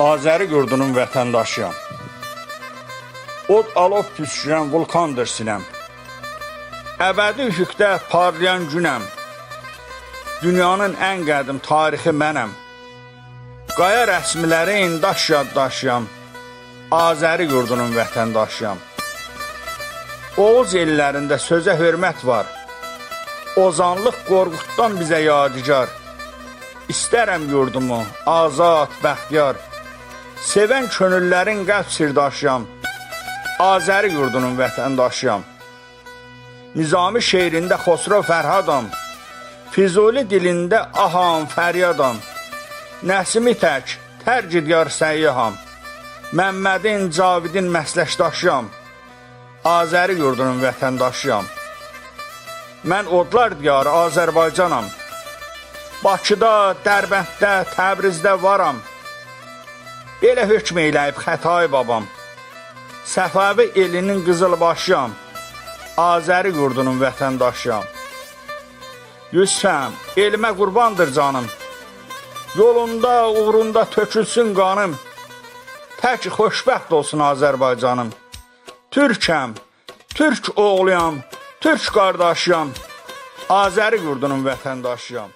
Azəri yurdunun vətəndaşıyam. Od alov püskürən vulkandır sinəm. Əbədi üfüqdə parlayan günəm. Dünyanın ən qədim tarixi mənəm. Qaya rəsmilərin daş yaddaşıyam. Azəri yurdunun vətəndaşıyam. Oğuz ellərində sözə hörmət var. Ozanlıq Qorquddan bizə yadigar. İstərəm yurdumu, azad, bəxtiyar. Sevən könüllərin qəlb sirdaşıyam. Azəri yurdunun vətəndaşıyam. Nizami şeirində Xosrov Fərhadam. Füzuli dilində aham, fəryadam. Nəsimi tək, tərcidyar səyyaham. Məmmədin, Cavidin məsləşdaşıyam. Azəri yurdunun vətəndaşıyam. Mən odlar diyarı Azərbaycanam. Bakıda, Dərbənddə, Təbrizdə varam. Belə hökm eləyib Xətai babam. Səfavi elinin qızılbaşıyam. Azəri yurdunun vətəndaşıyam. Yusufəm, elmə qurbandır canım. Yolunda, uğrunda tökülsün qanım. Tək xoşbəxt olsun Azərbaycanım. Türkəm, Türk oğluyam, Türk qardaşıyam. Azəri yurdunun vətəndaşıyam.